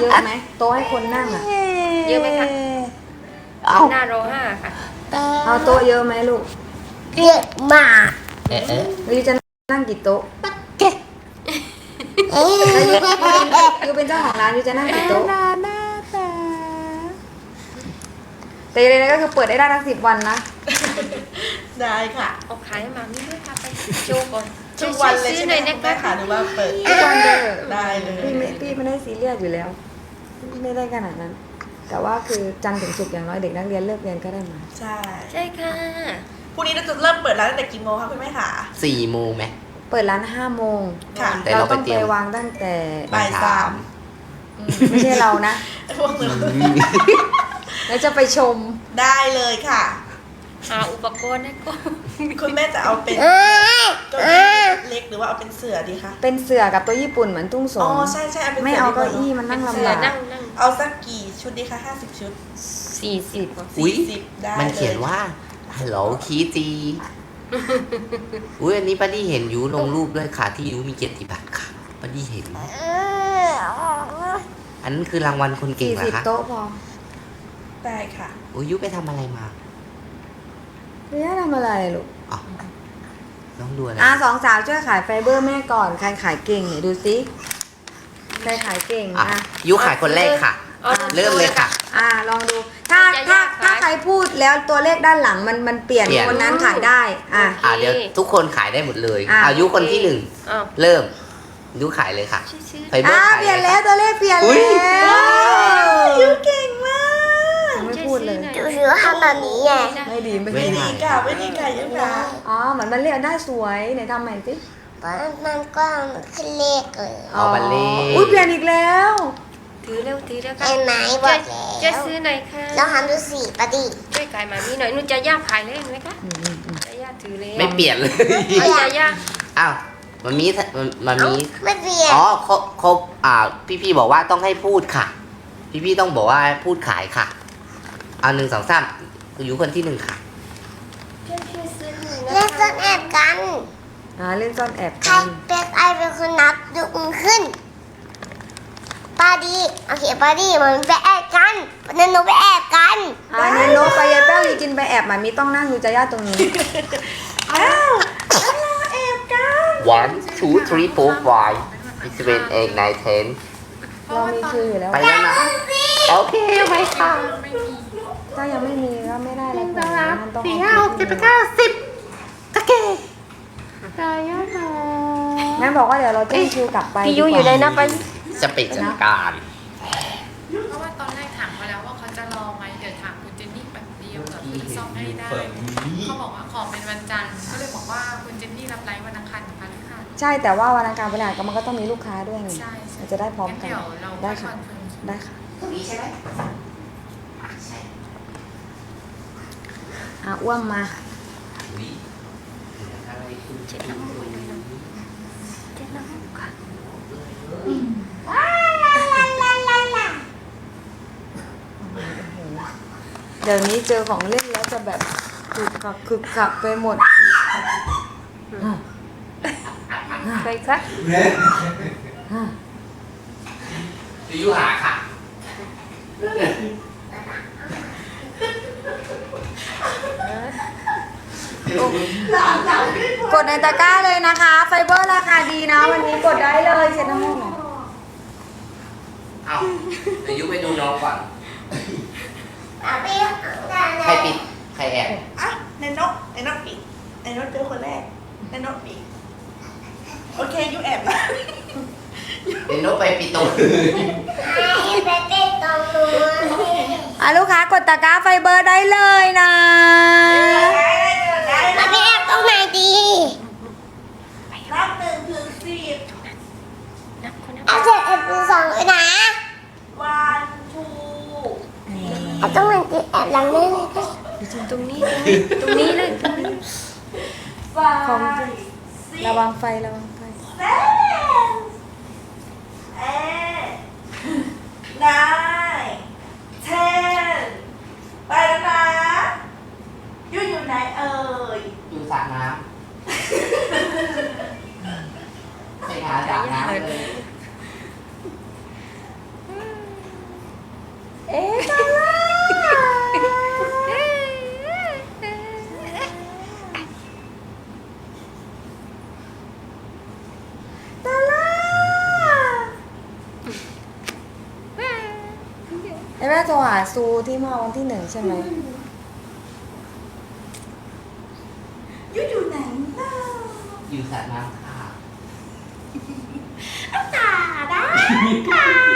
เยอะไหมโต๊ะให้คนนั่งอะ เยอะไหมคะ เอาหน้าโรห้าค่ะ เอาโต๊ะเยอะไหมลูกเยอะมากเอ๊ะเอ๊ะยูจะนั่งกี่โต๊ะเอ๊ะแล้วยูยูเป็นเจ้าของร้านยูจะนั่งกี่โต๊ะแต่ยังไงก็คือเปิดได้ได้ทั้งสิบวันนะ ได้ค่ะเอาขายให้มามี่ด้วยค่ะไปโชว์ก่อนทุกวันเลยซื้ใช่อไหหมน่อยนะคุณแม่คะค่ะหรือว่าเปิดทุกวันเด้อได้เลยพี่ไม่พี่ไม่ได้ซีเรียสอยู่แล้ว ไม่ได้ขนาดนั้น แต่ว่าคือจันทร์ถึงศุกร์อย่างน้อยเด็กนักเรียนเลิกเรียนก็ได้มา ใช่ใช่ค่ะ พรุ่งนี้เราจะเริ่มเปิดร้านตั้งแต่กี่โมงคะคุณแม่ค่ะสี่โมงไหม เปิดร้านห้าโมงค่ะ แต่เราเราไปต้องเตรีไปยมวางตั้งแต่บ่ายสามไม่ใช่เรานะ พวกหนูแล้วจะไปชม ได้เลยค่ะ หาอุปกรณ์ให้ก่อนคุณแม่จะเอาเป็นเอ๊ะเก้าอี้เล็กหรือว่าเอาเป็นเสื่อดีคะ เป็นเสือกับตัวญี่ปุ่นเหมือนตุ้งสอ๋องใช่ใช่เอาเป็นไม่เสื่เอาดีเก้าว่อี้มันนั่งเสืลำอบากนั่งนั่งเอาสักกี่ชุดดีคะห้าสิบชุดสี่สิบอุ๊ย สี่สิบได้มันลเขียนว่าฮัลโหลคีจีอุ้ยอันนี้ป้าดี้เห็นยูลงรูปด้วยค่ะ ที่ยูมีเกียรติบัตรค่ะป้าดี้เห็น อันนั้นคือรางวัลคนเก่งสี่เหรอสิบคะโต๊ะพอได้ค่ะ อุ้ยยูไปทำอะไรมา ไม่ได้ทำอะไรลูกอ๋อน้องดูอะไรอะสองสาวช่วยขายไฟเบอร์แม่ก่อนใครขายเก่งเนี่ยดูสิใครขายเก่งอะอะยูขายคนแรกค่ะอาเริ่มเลยค่ะ อะลองดู ถ้าจะถ้ายากขายถ้าใครพูดแล้วตัวเลขด้านหลังมันมันเปลี่ยนเปลี่ยน คนนั้นขายได้อะ อะเดี๋ยวทุกคนขายได้หมดเลยอะ อายุคนที่หนึ่งอ้าวเริ่มยูขายเลยค่ะ ชื่อชื่อ ไฟเบออะร์ขายเปลี่ยนเลแล้วยตัวเลขเปลี่ยนอุ๊ย แล้ว ยูเก่งมาก ไม่พูดเลย ดูสิว่าทำแบบนี้ไง ไม่ดีไม่ไม่ดีได้ดีค่ะไม่ดีค่ะยูค่ะอ๋อเหมือนมันเรียกได้สวยไหนทำใหม่สิมันก็ขึ้นเลขเลยเอาบัลเล่อุ้ยเปลี่ยนอีกแล้ว ถือเร็วถือเร็วค่ะไอ้ไหนบช่อวยกแล้วช่วยซื้อหน่อยค่ะเราทำดูสิปะดิช่วยขายมามี่หน่อยหนูจะย่าขายเลยไหมคะอืมอืมอืมจะย่าถือเลยไม่เปลี่ยนเลยเอาจะย่าอ้าวมันมีมันมันมีไม่เปลี่ยนอ๋อเขาเขาอ่าพี่พี่บอกว่าต้องให้พูดค่ะ พี่พี่ต้องบอกว่าพูดขายค่ะ เอาหนึ่งสองสามอยู่คนที่หนึ่งค่ะช่วยช่วยซื้อหน่อยนะเล่นซ่อนแอบกัน อ่าเล่นซ่อนแอบใครกัน เป็นไอเป็นคนนับดูขึ้นปาดีโอเคปาดีมันไปแอบกันนันโนไปแอบกันอ่าเนโนไปยายแป้วยีกินไปแอบหมามีต้องนั่งอยู่จะย่าตรงนี้ อ้าวเราแอบกัน one two three four five six seven eight nine ten เรามีคิวอยู่แล้ว ไปแล้วนะ โอเคไปค่ะ ถ้ายังไม่มีก็ไม่ได้แล้วมันต้องสี่เอาห้าหกเจ็ดแปดเก้าสิบโอเคแม่บอกว่าเดี๋ยวเราแจ้งคิวกลับไปพี่ยุอยู่เลยนะไป จะปิดจัดการเพราะว่าตอนแรกถามเขาแล้วว่าเขาจะรอไหมเดี๋ยวถามคุณเจนนี่แบบเดียวกับคุณซ่อมให้ได้เขาบอกว่าขอเป็นวันจันทร์ก็เลยบอกว่าคุณเจนนี่รับไลฟ์วันอังคารถึงพฤหัสใช่แต่ว่าวันอังคารพฤหัสก็มันก็ต้องมีลูกค้าด้วยไงใช่ใช่มันจะได้พร้อมกันเดี๋ยวเราได้คค่ะอนเฟิร์ม ได้ค่ะ ตรงนี้ใช่ไหมใช่ อะอ้วมมาอุ๊ยอะไรคุณเจ็ดน้ำมันเจ็ดน้ำมันค่ะเดี๋ยวนี้เจอของเล่นแล้วจะแบบคึกคักคึกคักไปหมด ไปคะจะยุหาค่ะ กดในตะกร้าเลยนะคะ ไฟเบอร์ราคาดีนะ วันนี้กดได้เลยเช็ดน้ำมูกหน่อยเอาจะยุไปดูน้องก่อนอะไปใครปิด ใครแอบอะในนกในนกปิดในนกเจอคนแรกในนกปิดโอเคยูแอบนะเดี๋ยวน้องไปปิดตรงให้ไปเต้นตรงนู้นอะลูกค้ากดตะกร้าไฟเบอร์ได้เลยนะมาไปแอบตรงไหนดี นับหนึ่งถึงสิบ นับคนนับ เอาเจ็ดเอ็ด สองเลยนะวันทูเอาตรงไหนดีแอบหลังได้เลยก็ตรงนี้เลยตรงนี้เลยตรงนี้ของสี่ระวังไฟระวังไฟเซเว่นเอ็นายเทนไปแล้วนะยูอยู่ไหนเอ่ยอยู่สระน้ำไปหาสระน้ำเลย เอ๊ะตาล่าตาล่าไอ้แม่โทรหาซูที่มาวันที่หนึ่งใช่ไหมยุอยู่ไหนล่ะอยู่สระน้ำค่ะตาได้ค่ะ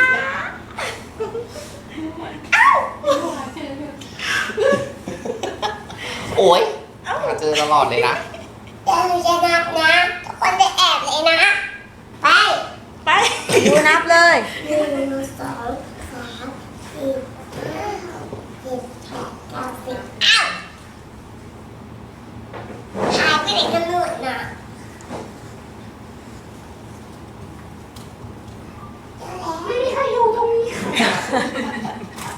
โอ้ยหาเจอตลอดเลยนะเดี๋ยวหนูจะนับนะทุกคนจะแอบเลยนะ ไปไปยูนับเลยหนึ่งสองสามสี่ห้าหกเจ็ดแปดเก้าสิบอ้าวหายไปไหนกันหมดน่ะไม่มีใครอยู่ตรงนี้ค่ะ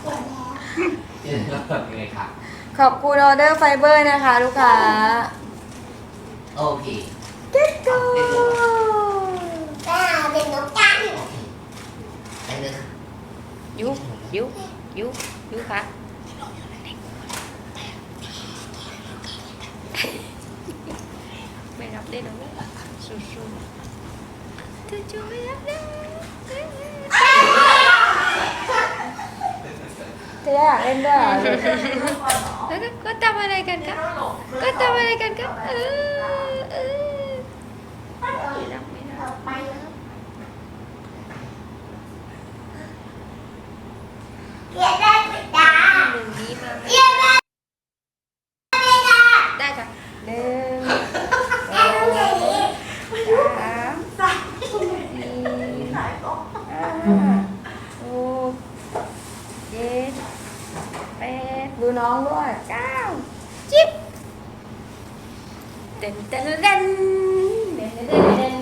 เจอแล้ว เจอแล้วแบบยังไงค่ะ ขอบคุณออเดอร์ไฟเบอร์นะคะ ลูกค้า โอเคเก็ตโกไปหาเป็นนกกันโอเคไปเลยค่ะยุยุยุยุคะไม่รับได้หรอกนะสู้ๆเธอจะไม่รับได้ จะอยากเล่นด้วยเหรอแล้วก็ก็ทำอะไรกันครับก็ทำอะไรกันครับเออเออไม่รับไม่รับไปนะเรียนได้ไหมจ๊ะหนึ่งนี้มาไหมเรียนได้ไหมจ๊ะได้ค่ะหนึ่งแค่ตรงไหนสามสายสี่สายก็ห้าหกเจ็ด แปดดูน้องด้วยเก้าสิบเต้นเต้นเต้นเต้นเต้นเต้น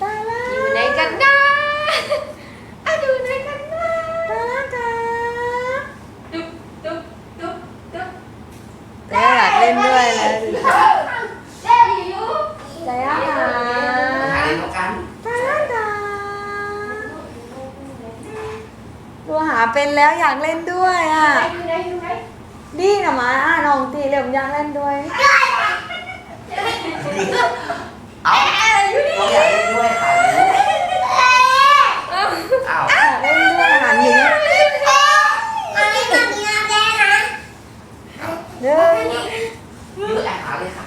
ตาล่ เป็นแล้วอยากเล่นด้วยอะอยู่ไหนอยู่ไหนดีนะหมาอะน้องตีเหลี่ยมอยากเล่นด้วยเอาเราอยากเล่นด้วยค่ะอ้าว อยากเล่นด้วยหันอย่างนี้ มันไม่ต้องมีน้ำแดงนะ หนึ่ง ยืดแอบหาเลยค่ะ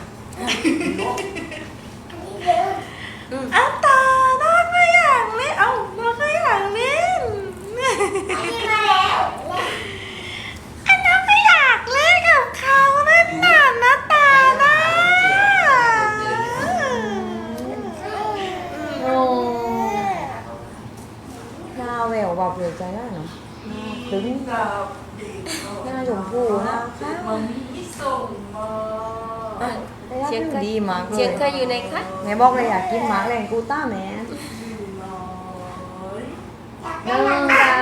อัตตาน้องก็อยากเล่นเอ้าน้องก็อยากเล่น นี่มาแล้ว อันน้องก็อยากเล่นกับเขาเล่นหนาหน้าตาหน้า โอ้หน้าแห ววบอกเลยใจได้เนาะหน้าตึงหน้าชมพูหน้าขาวมันมีส่งมาได้รับผิวดีมากเลเชียยงเคยอยู่ไหนคะแม่บอกเลยอยากกินหมากเลยกูต้าแม่นั่งกัน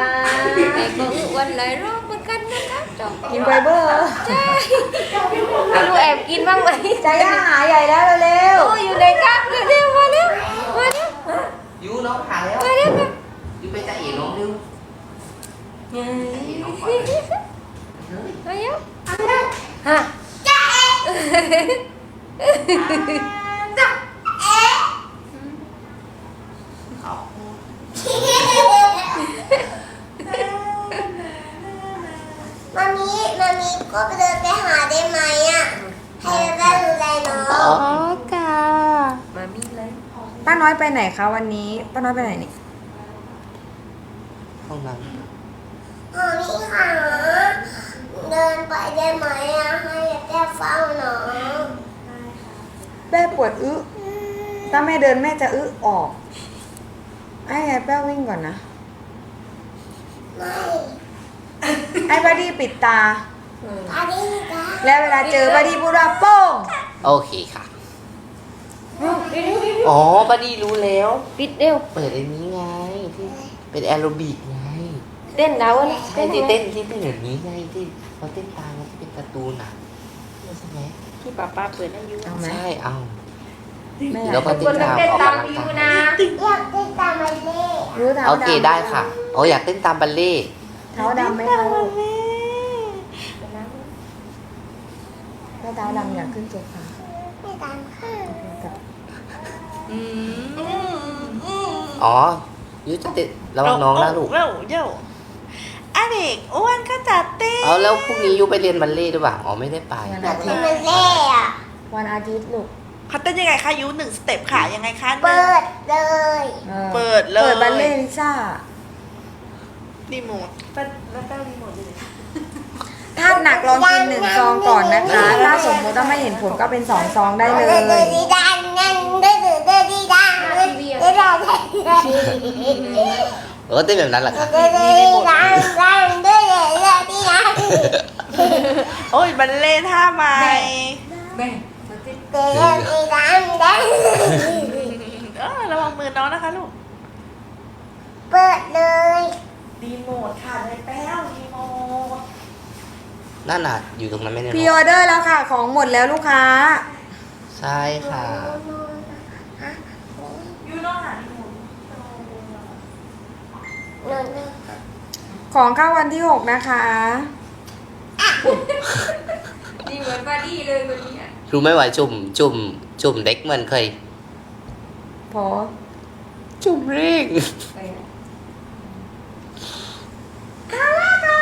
ไอ้ก็อึวันหลายรอบเหมือนกันนะคะจบกินไฟเบอร์ใช่ไม่รู้แอบกินบ้างไหมใจย่าหาใหญ่แล้วเร็วโอ้อยู่ไหนครับเร็วๆมาเร็วมาเร็วยูน้องหาแล้วมาเร็ว ค่ะยูไปจ่าเอ๋น้องเร็วจ่าเอ๋น้องก่อนเลยมาเร็วฮะเอามามีมามีก็ไปเดินไปหาได้ไหมอะให้แม่ดูแลน้องอ๋อค่ะมามีเลยๆป้าน้อยไปไหนคะวันนี้ป้าน้อยไปไหนนี่ ห้องน้ อ๋อนี่ค่ะ เดิน ไปได้ไหมอะให้แม่เฝ้าน้องแม่ปวดอึถ้าแม่เดินแม่จะอึออก ให้ไอ้แป้ววิ่งก่อนนะ ไม่ไอ้บัดดี้ปิดตาพาดีจ้ะแล้วเวลาเจอบัดดี้พูดว่าโป้งำโอเคค่ะ อ๋อบัดดี้รู้แล้ว ปิดเร็วเปิดอันนี้ไงที่เป็นแอโรบิกไง เต้นแล้วนะใช่ที่เต้นที่เต้นอย่างนี้ไงที่เขาเต้นตามมันที่เป็น การ์ตูนอะใช่ไหมที่ป้าป้าเปิดให้ยูเอาไหมใช่เอาแม่แล้วก็คนก็เต้นตามยูนะอยากได้ตามไปเล่รู้ทางโอเคได้ค่ะอ๋ออยากเต้นตามบัลเล่ต์เท้าดำไหมคะลูกถ้าเท้าดำอยากขึ้นโซฟาไม่ดังค่ะกับอืมอืมอืมอ๋อยูจะติดระวังน้องนะลูก เร็วเร็ว อันเด็กอ้วนก็จัดเต้นเอาแล้วพรุ่งนี้ยูไปเรียนบัลเล่ต์ด้วยป่ะอ๋อไม่ได้ไป วันแต่อาทิที่ตย์มันเล่อะวันอาทิตย์ลูกเขาเต้นยังไงคะยูหนึ่งสเต็ปค่ะยังไงคะหนึ่งเปิดเลยออเปิดเลยเปิดบัลเล่ต์ลิซ่ารีโมทแล้วแล้วแป้วรีโมทอยู่ไหนถ้าหนักลองกินหนึ่งซองก่อนนะคะ ถ้าสมมติว่าไม่เห็นผลก็เป็นสองซองได้เลเดินเดินยดีดังนั่น เดินเดินเดินดีดังเดินเดินดังเดินเดินเออเต้นแบบนั้นเหรอคะเดินดีดังดังเดินเดินเดินดีดังโอ้ยบัลเล่ต์ท่าใหม่แม่เดินเดินดีดังดังเออระวังมือน้องนะคะลูก เปิดเลยรีโมทค่ะในแป้วรีโมทนั่นน่ะอยู่ตรงนั้นไม่ได้พรีเนออะอเดอร์แล้วค่ะ ของหมดแล้วลูกค้า ใช่ค่ะยูน้องหารีโมท นอนนอน ของเข้าวันที่6นะคะดีเหมือนบาร์ดี้เลยวันนี้อะรู้ไหมว่าจุ่มจุ่มจุ่มเด็กเหมือนเคย พอจุ่มเร่งไปนะ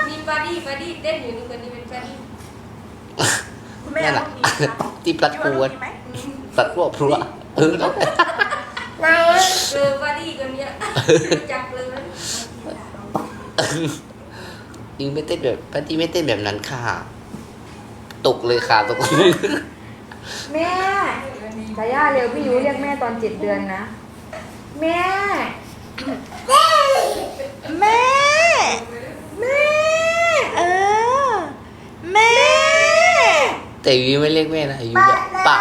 มีบาร์ดี้บาร์ดี้เต้นอยู่นี่คนนี้เป็นบาร์ดี้คุณแม่นั่นเอาน่ะรูปนี้ค่ะที่ปลัดยูกเอารูวปนนี้ไหมปลัดพวกพรัวเออแล้วนายเจอบาร์ดี้คนเนี้ยรู้จักเลย ยูไม่เต้นแบบปาร์ตี้ไม่เต้นแบบนั้นค่ะ ตกเลยค่ะตกแม่สายาเร็วพี่ยูเรียกแม่ตอนเจ็ดเดือนนะ แม่ แม่ แม่ เออ แม่ แต่ยูไม่เรียกแม่นะยูเปิเรียดกเลยปะ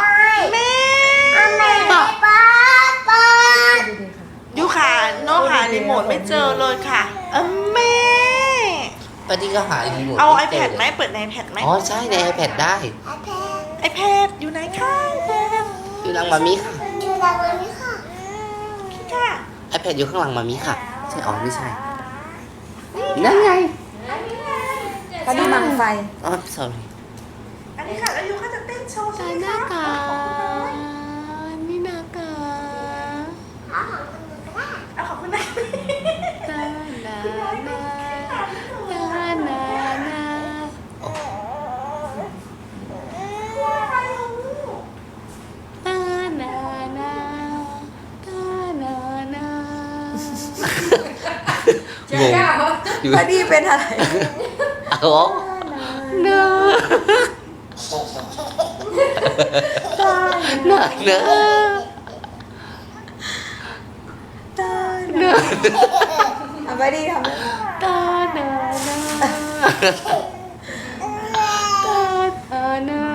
แม่เอาแม่ไปเปิดเปิดดูดิค่ะยูค่ะน้องหารีโมทไม่เจอเลยค่ะ เออแม่ ปาร์ตี้ก็หารีโมทเอา ม่จ iPad ลยไหมเปิดใน iPad ไหม อ๋อใช่ใน iPad ได้ไอแพด iPad อยู่ไหนคะอยู่หลังมามีค่ะ อยู่ตรงนี้ค่ะค่ะ iPad อยู่ข้างหลังมามีค่ะ ใช่อ๋อไม่ใช่ นั่นไงตอนนี้บังไฟ อ๋อ sorry อันนี้ค่ะ แล้วยูเขาจะเต้นโชว์ใช่ไหมคะ นี่นะคะ เอาของคุณนาย ตาลาลาตาลาลาตาลาลาตาลาลา งงอยู่พอดีเป็นอะไรอ๋อเนอะเนอะเนอะตาเนอะอะพอดีทำเลยตาลาลาตาลาลา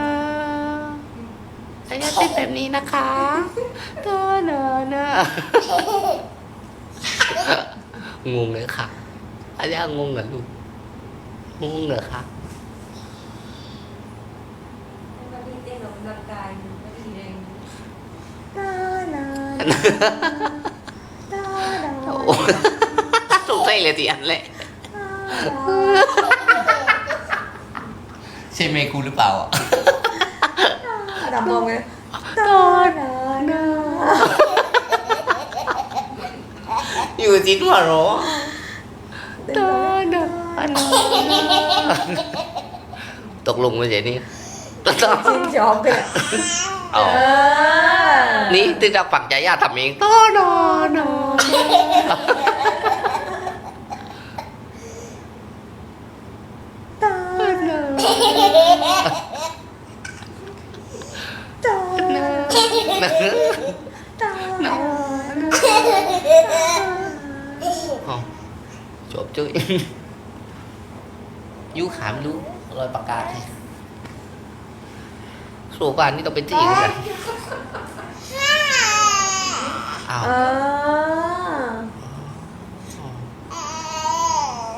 อันนี้ติดแบบนี้นะคะตาลาลา งงเลยค่ะอันนี้งงเหรอลูกงงเหรอคะบาร์ดี้เต้นออกกำลังกายบาร์ดี้แรงตาลาตาลาโอ้ถูกใจเลยทีอันเลยใช่เมกูหรือเปล่าอะดำมองเลยตาลาลา อยู่จริงเหรอตาลาลาตกลงมาเฉยนี่จริงจอบเลยอ๋อเออนี่ที่จะปักใจย่าทำเองตาลาลาตาตาลาตาลาตาอ๋อ จบจุ้ยยูขามรู้รอยปากกาใครสูกว่านี่ต้องเป็นที่อื่นเลยอ้าว เออ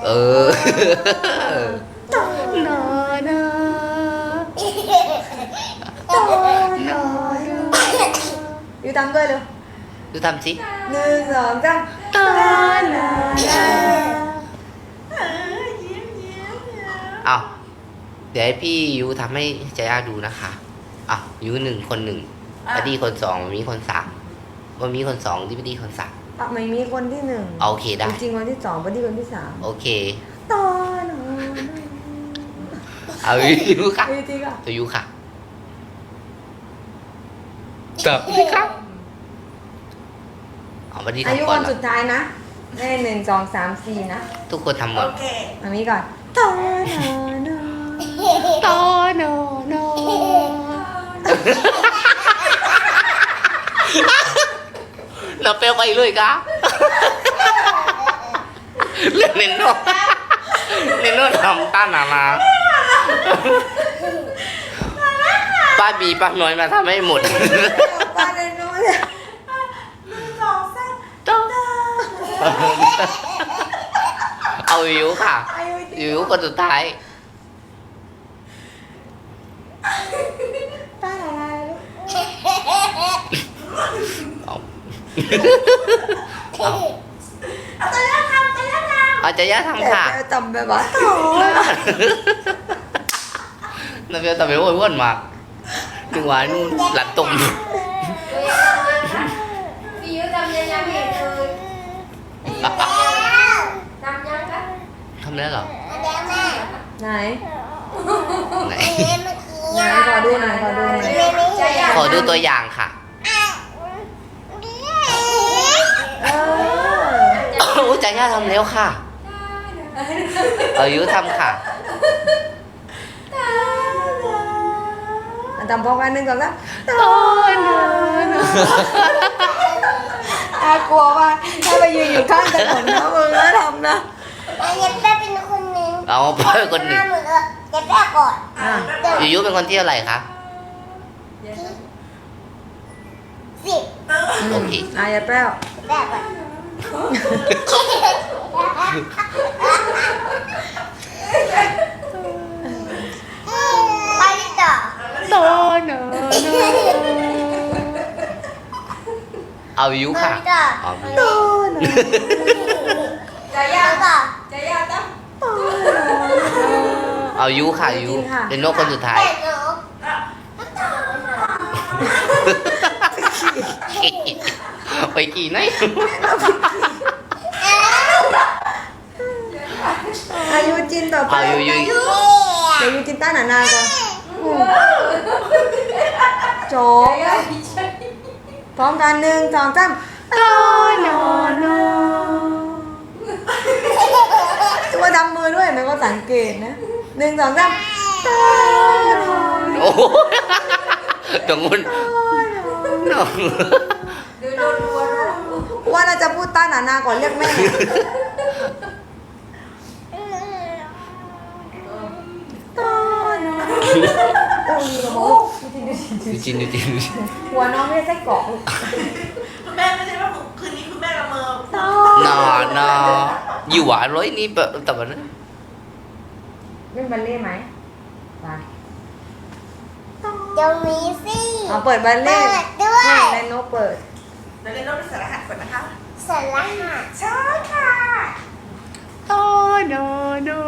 เออลาลาอยู่ตามด้วยเลยดูทำสิหนึ่งสองสามตาลาลาเออยิ้ม เดี๋ยวให้พี่ยูทำให้ใจย่าดูนะคะ อะยูหนึ่งคนหนึ่งอะ บัดดี้คนสองมันมีคนสามมันมีคนสองที่บัดดี้คนสามอะไม่มีคนที่หนึ่งเอาโอเคได้ จริงๆคนที่สองบัดดี้คนที่สามโอเค ตอนนอนเอายูค่ะจริงๆอะตัวยูค่ะต่อพี่ครับ เอาบัดดี้อายุทำก่วัอนนเหรสุอดท้ายนะได้หนึ่งสองสามสี่นะทุกคนทำหมโอดเค อันนี้ก่อนตอนนอน นอนตอนอนอเราเปลไปเลยกะเรื่องเนนโน่เนนโน่ทำต้านนานาป้าบีป้าน้อยมาทำให้หมดป้าเลยนู้นเนี่ยหนึ่งสองสามเอาวิวค่ะอายุจริงวิวคนสุดท้าย ป้าอะไรลูกเอาเอาตัวแรกทำตัวแรกทเอาจะย่าแต่ทำค่ะ แต่จำแบบว่าตอนนาเบลตาเบลอ้วนๆมากนึกว่านู่นหลัดตุ่มพี่ยูทำยังยังไม่เห็นเลยทำยังคะทำได้เหรอแล้วแม่ไหน ไหนแม่เมื่อกี้ ไหนขอดูหน่อยขอดูหน่อยแม่ไม่เห็นขอดูตัวอย่างค่ะ เออโอ้จะย่าทำแล้วค่ะ เอาวิวทำค่ะ อันทำพร้อมกันหนึ่งสองสามตอนอนออากลัวว่าถ้าไปยืนอยู่ข้างถนนนะมึงก็ทำนะ อันนี้แม่เป็นคนหนึ่ง เอาพ่อคนหนึ่งหน้าเหมือนเลยเดี๋ยวแม่ก่อนอะยูยูเป็นคนที่อะไรคะ สิบโอเค อะอย่าแป้วแม่ก่อนไปต่อตอนอนอเอาวิวไปค่ะต่อเอาตอนนอนจะยากต่อตอนนอน เอายูค่ะยูจริงค่ะเป็นนกคนสุดท้ายแต่หนูไปกี่ไหนอายุจินต่อไปเอายูยูเดี๋ยวยูจินต้านหนานาก่อนอืมโจบพร้อมกันหนึ่งสองสามตอนอน อตัวดำมือด้วยมันก็สังเกตนะหนึ่งสองสามตอนนอนโอ้โหตรงนู้นตอนนอนว่าเราจะพูดต้านหนานาก่อนเรียกแม่ตอนนอนโอ้ยกระโมกดูจินดูจินดูจินหัวน้องไม่ได้ไส้กรอกลูกำ คุณแม่ไม่ใช่ว่าคืนนี้คุณแม่ละเมอตอนนอนนออยู่หวานร้อยนี่แบบแต่วันนั้นเล่นบัลเล่ต์ไหมไปจะมีสิเอาเปิดบัลเล่ต์เปิดด้วยให้แลนโนเปิด เดี๋ยวเรียนรู้ภาษารหัสก่อนนะคะสารหัสใช่ค่ะตอนอนอ